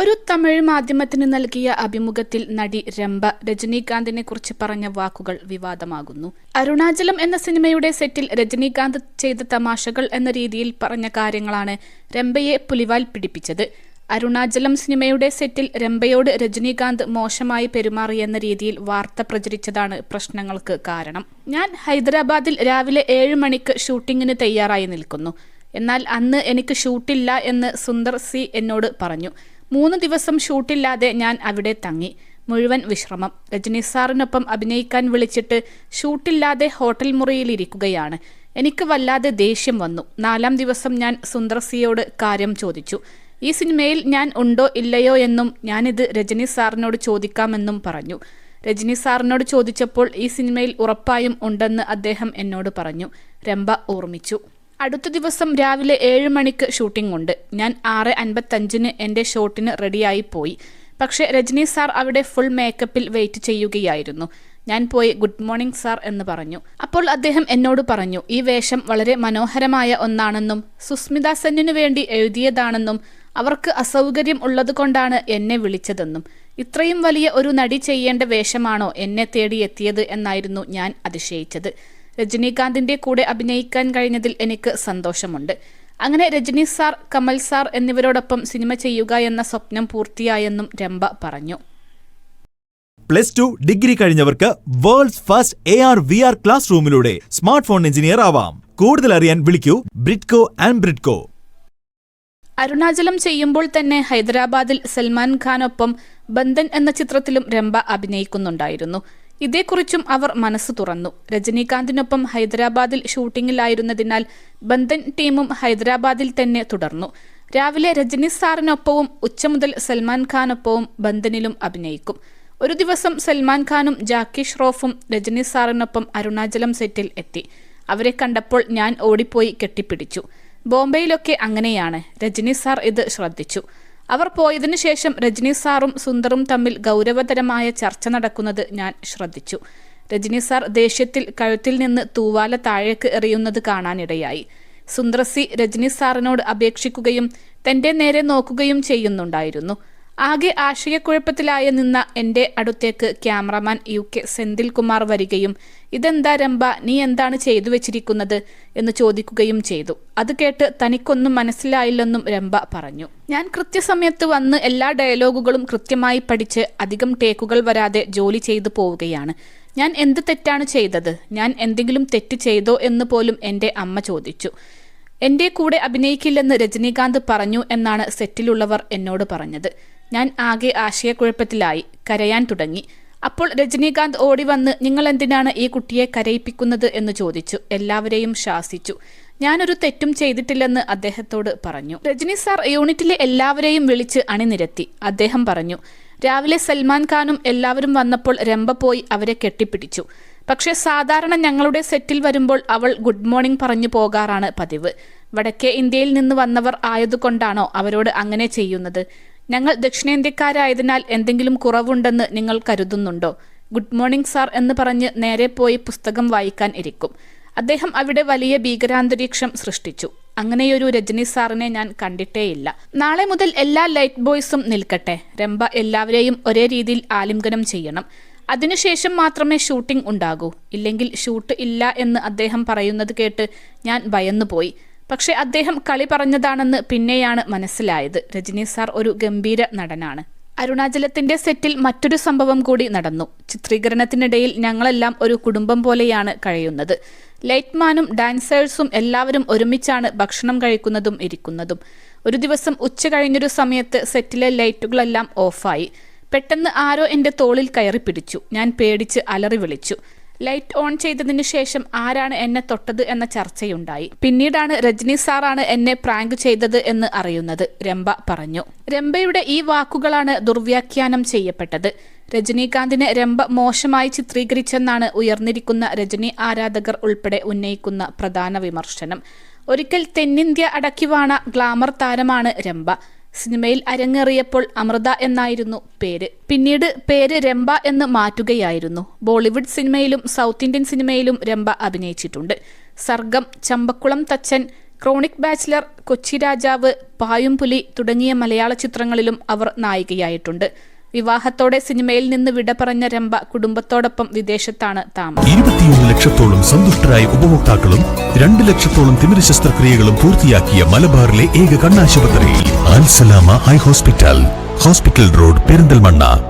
ഒരു തമിഴ് മാധ്യമത്തിന് നൽകിയ അഭിമുഖത്തിൽ നടി രംഭ രജനീകാന്തിനെ കുറിച്ച് പറഞ്ഞ വാക്കുകൾ വിവാദമാകുന്നു. അരുണാചലം എന്ന സിനിമയുടെ സെറ്റിൽ രജനീകാന്ത് ചെയ്ത തമാശകൾ എന്ന രീതിയിൽ പറഞ്ഞ കാര്യങ്ങളാണ് രംഭയെ പുലിവാൽ പിടിപ്പിച്ചത്. അരുണാചലം സിനിമയുടെ സെറ്റിൽ രംഭയോട് രജനീകാന്ത് മോശമായി പെരുമാറിയെന്ന രീതിയിൽ വാർത്ത പ്രചരിച്ചതാണ് പ്രശ്നങ്ങൾക്ക് കാരണം. ഞാൻ ഹൈദരാബാദിൽ രാവിലെ ഏഴ് മണിക്ക് ഷൂട്ടിങ്ങിന് തയ്യാറായി നിൽക്കുന്നു. എന്നാൽ അന്ന് എനിക്ക് ഷൂട്ടില്ല എന്ന് സുന്ദർ സി എന്നോട് പറഞ്ഞു. മൂന്ന് ദിവസം ഷൂട്ടില്ലാതെ ഞാൻ അവിടെ തങ്ങി. മുഴുവൻ വിശ്രമം. രജനി സാറിനൊപ്പം അഭിനയിക്കാൻ വിളിച്ചിട്ട് ഷൂട്ടില്ലാതെ ഹോട്ടൽ മുറിയിലിരിക്കുകയാണ്. എനിക്ക് വല്ലാതെ ദേഷ്യം വന്നു. നാലാം ദിവസം ഞാൻ സുന്ദർസിയോട് കാര്യം ചോദിച്ചു. ഈ സിനിമയിൽ ഞാൻ ഉണ്ടോ ഇല്ലയോ എന്നും ഞാനിത് രജനി സാറിനോട് ചോദിക്കാമെന്നും പറഞ്ഞു. രജനി സാറിനോട് ചോദിച്ചപ്പോൾ ഈ സിനിമയിൽ ഉറപ്പായും ഉണ്ടെന്ന് അദ്ദേഹം എന്നോട് പറഞ്ഞു. രംഭ ഓർമ്മിച്ചു. അടുത്ത ദിവസം രാവിലെ ഏഴ് മണിക്ക് ഷൂട്ടിംഗ് ഉണ്ട്. ഞാൻ ആറ് അൻപത്തഞ്ചിന് എന്റെ ഷോട്ടിന് റെഡിയായി പോയി പക്ഷേ രജനി സാർ അവിടെ ഫുൾ മേക്കപ്പിൽ വെയിറ്റ് ചെയ്യുകയായിരുന്നു. ഞാൻ പോയി ഗുഡ് മോർണിംഗ് സാർ എന്ന് പറഞ്ഞു. അപ്പോൾ അദ്ദേഹം എന്നോട് പറഞ്ഞു ഈ വേഷം വളരെ മനോഹരമായ ഒന്നാണെന്നും സുസ്മിത സെന്നിനു വേണ്ടി എഴുതിയതാണെന്നും അവർക്ക് അസൗകര്യം ഉള്ളതുകൊണ്ടാണ് എന്നെ വിളിച്ചതെന്നും. ഇത്രയും വലിയ ഒരു നടി ചെയ്യേണ്ട വേഷമാണോ എന്നെ തേടിയെത്തിയത് എന്നായിരുന്നു ഞാൻ അതിശയിച്ചത്. രജനീകാന്തിന്റെ കൂടെ അഭിനയിക്കാൻ കഴിഞ്ഞതിൽ എനിക്ക് സന്തോഷമുണ്ട്. അങ്ങനെ രജനി സാർ കമൽ സാർ എന്നിവരോടൊപ്പം സിനിമ ചെയ്യുക എന്ന സ്വപ്നം പൂർത്തിയായെന്നും രംഭ പറഞ്ഞു. Plus two degree കഴിഞ്ഞവർക്ക് world's first A R V R class റൂമിലൂടെ smart phone engineer ആവാം. കൂടുതൽ അറിയാൻ വിളിക്കൂ ബ്രിഡ്കോ ആൻഡ് ബ്രിഡ്കോ അരുണാചലം ചെയ്യുമ്പോൾ തന്നെ ഹൈദരാബാദിൽ സൽമാൻ ഖാനൊപ്പം ബന്ധൻ എന്ന ചിത്രത്തിലും രംഭ അഭിനയിക്കുന്നുണ്ടായിരുന്നു. ഇതേക്കുറിച്ചും അവർ മനസ്സ് തുറന്നു. രജനീകാന്തിനൊപ്പം ഹൈദരാബാദിൽ ഷൂട്ടിങ്ങിലായിരുന്നതിനാൽ ബന്ധൻ ടീമും ഹൈദരാബാദിൽ തന്നെ തുടർന്നു. രാവിലെ രജനി സാറിനൊപ്പവും ഉച്ച മുതൽ സൽമാൻ ഖാനൊപ്പവും ബന്ധനിലും അഭിനയിക്കും. ഒരു ദിവസം സൽമാൻ ഖാനും ജാക്കി ഷ്രോഫും രജനി സാറിനൊപ്പം അരുണാചലം സെറ്റിൽ എത്തി. അവരെ കണ്ടപ്പോൾ ഞാൻ ഓടിപ്പോയി കെട്ടിപ്പിടിച്ചു. ബോംബെയിലൊക്കെ അങ്ങനെയാണ്. രജനി സാർ ഇത് ശ്രദ്ധിച്ചു. അവർ പോയതിനു ശേഷം രജനി സാറും സുന്ദറും തമ്മിൽ ഗൗരവതരമായ ചർച്ച നടക്കുന്നത് ഞാൻ ശ്രദ്ധിച്ചു. രജനി സാർ ദേഷ്യത്തിൽ കഴുത്തിൽ നിന്ന് തൂവാല താഴേക്ക് എറിയുന്നത് കാണാനിടയായി. സുന്ദർസി രജനി സാറിനോട് അപേക്ഷിക്കുകയും തന്റെ നേരെ നോക്കുകയും ചെയ്യുന്നുണ്ടായിരുന്നു. ആകെ ആശയക്കുഴപ്പത്തിലായ നിന്ന എന്റെ അടുത്തേക്ക് cameraman U K Senthil Kumar വരികയും ഇതെന്താ രംഭ നീ എന്താണ് ചെയ്തു വെച്ചിരിക്കുന്നത്? എന്ന് ചോദിക്കുകയും ചെയ്തു. അത് കേട്ട് തനിക്കൊന്നും മനസ്സിലായില്ലെന്നും രംഭ പറഞ്ഞു. ഞാൻ കൃത്യസമയത്ത് വന്ന് എല്ലാ ഡയലോഗുകളും കൃത്യമായി പഠിച്ച് അധികം ടേക്കുകൾ വരാതെ ജോലി ചെയ്തു പോവുകയാണ്. ഞാൻ എന്ത് തെറ്റാണ് ചെയ്തത്? ഞാൻ എന്തെങ്കിലും തെറ്റ് ചെയ്തോ എന്ന് പോലും എന്റെ അമ്മ ചോദിച്ചു. എന്റെ കൂടെ അഭിനയിക്കില്ലെന്ന് രജനീകാന്ത് പറഞ്ഞു എന്നാണ് സെറ്റിലുള്ളവർ എന്നോട് പറഞ്ഞത്. ഞാൻ ആകെ ആശയക്കുഴപ്പത്തിലായി കരയാൻ തുടങ്ങി. അപ്പോൾ രജനീകാന്ത് ഓടി വന്ന് നിങ്ങൾ എന്തിനാണ് ഈ കുട്ടിയെ കരയിപ്പിക്കുന്നത്? എന്ന് ചോദിച്ചു. എല്ലാവരെയും ശാസിച്ചു. ഞാനൊരു തെറ്റും ചെയ്തിട്ടില്ലെന്ന് അദ്ദേഹത്തോട് പറഞ്ഞു. രജനി സാർ യൂണിറ്റിലെ എല്ലാവരെയും വിളിച്ച് അണിനിരത്തി. അദ്ദേഹം പറഞ്ഞു രാവിലെ സൽമാൻ ഖാനും എല്ലാവരും വന്നപ്പോൾ രമ്പ പോയി അവരെ കെട്ടിപ്പിടിച്ചു. പക്ഷേ സാധാരണ ഞങ്ങളുടെ സെറ്റിൽ വരുമ്പോൾ അവൾ ഗുഡ് മോർണിംഗ് പറഞ്ഞു പോകാറാണ് പതിവ്. വടക്കേ ഇന്ത്യയിൽ നിന്ന് വന്നവർ ആയതുകൊണ്ടാണോ അവരോട് അങ്ങനെ ചെയ്യുന്നത്? ഞങ്ങൾ ദക്ഷിണേന്ത്യക്കാരായതിനാൽ എന്തെങ്കിലും കുറവുണ്ടെന്ന് നിങ്ങൾ കരുതുന്നുണ്ടോ? ഗുഡ് മോർണിംഗ് സാർ എന്ന് പറഞ്ഞ് നേരെ പോയി പുസ്തകം വായിക്കാൻ ഇരിക്കും. അദ്ദേഹം അവിടെ വലിയ ഭീകരാന്തരീക്ഷം സൃഷ്ടിച്ചു. അങ്ങനെയൊരു രജനി സാറിനെ ഞാൻ കണ്ടിട്ടേയില്ല. നാളെ മുതൽ എല്ലാ ലൈറ്റ് ബോയ്സും നിൽക്കട്ടെ. രംഭ എല്ലാവരെയും ഒരേ രീതിയിൽ ആലിംഗനം ചെയ്യണം. അതിനുശേഷം മാത്രമേ ഷൂട്ടിംഗ് ഉണ്ടാകൂ. ഇല്ലെങ്കിൽ ഷൂട്ട് ഇല്ല എന്ന് അദ്ദേഹം പറയുന്നത് കേട്ട് ഞാൻ ഭയന്നുപോയി. പക്ഷെ അദ്ദേഹം കളി പറഞ്ഞതാണെന്ന് പിന്നെയാണ് മനസ്സിലായത്. രജനി സാർ ഒരു ഗംഭീര നടനാണ്. അരുണാചലത്തിന്റെ സെറ്റിൽ മറ്റൊരു സംഭവം കൂടി നടന്നു. ചിത്രീകരണത്തിനിടയിൽ ഞങ്ങളെല്ലാം ഒരു കുടുംബം പോലെയാണ് കഴിയുന്നത്. ലൈറ്റ്മാനും ഡാൻസേഴ്സും എല്ലാവരും ഒരുമിച്ചാണ് ഭക്ഷണം കഴിക്കുന്നതും ഇരിക്കുന്നതും. ഒരു ദിവസം ഉച്ച കഴിഞ്ഞൊരു സമയത്ത് സെറ്റിലെ ലൈറ്റുകളെല്ലാം ഓഫായി. പെട്ടെന്ന് ആരോ എന്റെ തോളിൽ കയറി പിടിച്ചു. ഞാൻ പേടിച്ച് അലറി വിളിച്ചു. ലൈറ്റ് ഓൺ ചെയ്തതിനു ശേഷം ആരാണ് എന്നെ തൊട്ടത് എന്ന ചർച്ചയുണ്ടായി. പിന്നീടാണ് രജനി സാറാണ് എന്നെ പ്രാങ്ക് ചെയ്തത് എന്ന് അറിയുന്നത് രംഭ പറഞ്ഞു. രംഭയുടെ ഈ വാക്കുകളാണ് ദുർവ്യാഖ്യാനം ചെയ്യപ്പെട്ടത്. രജനീകാന്തിനെ രംഭ മോശമായി ചിത്രീകരിച്ചെന്നാണ് ഉയർന്നിരിക്കുന്ന രജനി ആരാധകർ ഉൾപ്പെടെ ഉന്നയിക്കുന്ന പ്രധാന വിമർശനം. ഒരിക്കൽ തെന്നിന്ത്യ അടക്കിവാണ ഗ്ലാമർ താരമാണ് രംഭ. സിനിമയിൽ അരങ്ങേറിയപ്പോൾ അമൃത എന്നായിരുന്നു പേര്. പിന്നീട് പേര് രംഭ എന്ന് മാറ്റുകയായിരുന്നു. ബോളിവുഡ് സിനിമയിലും സൗത്ത് ഇന്ത്യൻ സിനിമയിലും രംഭ അഭിനയിച്ചിട്ടുണ്ട്. സർഗം ചമ്പക്കുളം തച്ചൻ ക്രോണിക് ബാച്ചിലർ കൊച്ചി രാജാവ് പായുംപുലി തുടങ്ങിയ മലയാള ചിത്രങ്ങളിലും അവർ നായികയായിട്ടുണ്ട്. വിവാഹത്തോടെ സിനിമയിൽ നിന്ന് വിട പറഞ്ഞ രംഭ കുടുംബത്തോടൊപ്പം വിദേശത്താണ് താമസം. ഇരുപത്തിയൊന്ന് ലക്ഷത്തോളം സന്തുഷ്ടരായ ഉപഭോക്താക്കളും രണ്ട് ലക്ഷത്തോളം തിമിര ശസ്ത്രക്രിയകളും പൂർത്തിയാക്കിയ മലബാറിലെ ഏക കണ്ണാശുപത്രി Alsalama eye hospital. Hospital road Perinthalmanna.